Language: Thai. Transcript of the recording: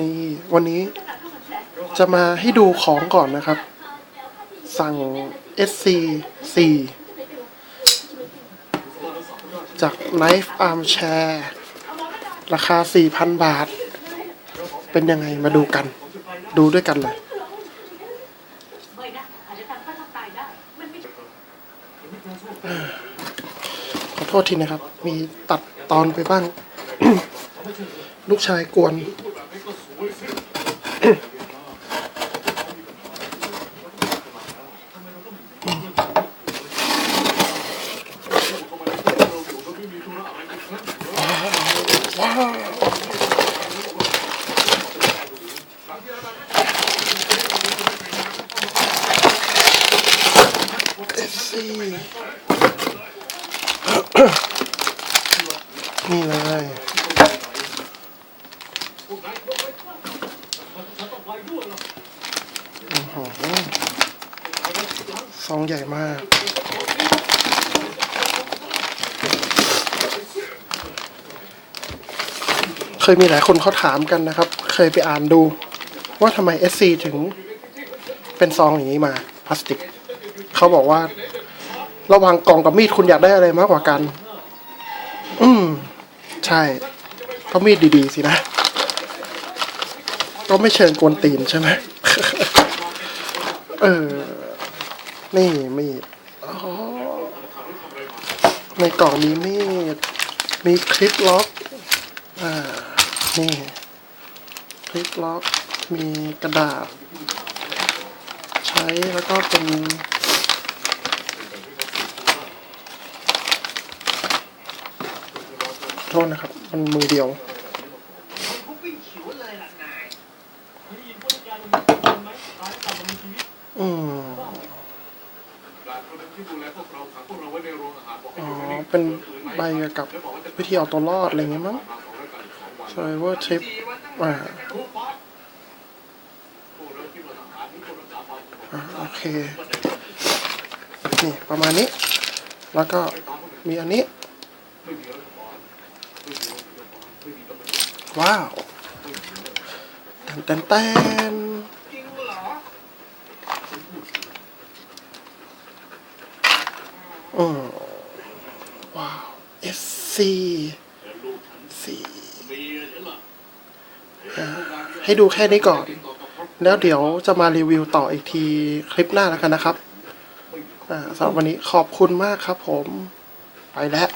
นี่วันนี้จะมาให้ดูของก่อนนะครับ สั่ง SC 4จาก Knife Arm Chair ราคา 4,000 บาท เป็นยังไงมาดูกัน ดูด้วยกันเลยขอโทษทีนะครับ มีตัดตอนไปบ้าง ลูกชายกวน นี่เลย อื้อหือซองใหญ่มาก เคยมีหลายคนเขาถามกันนะครับ เคยไปอ่านดู ว่าทำไม SC ถึงเป็นซองอย่างนี้มาพลาสติก เขาบอกว่า ระหว่างกล่องกับมีดคุณอยากได้อะไรมากกว่ากัน อืม ใช่ก็มีดดี ๆ สินะ ก็ไม่เชิงกวนตีนใช่ไหมเออ นี่มีดอ๋อในกล่องมีมีด มีคลิปล็อก อ่า นี่ คลิปล็อก มีกระดาษ ใช้แล้วก็เป็นโทษนะครับ มันมือเดียว อืมอ๋อ เป็นใบเกี่ยวกับวิธีเอาตัวรอด อะไรเงี้ยมั้ง Survivor Trip อ่าโอเค นี่ ประมาณนี้ แล้วก็มีอันนี้ ว้าว แตนแตนอืมว้าว SC สี่อ่าให้ดูแค่นี้ก่อน แล้วเดี๋ยวจะมารีวิวต่ออีกทีคลิปหน้าแล้วกันนะครับอ่าสำหรับวันนี้ขอบคุณมากครับผม ไปแล้ว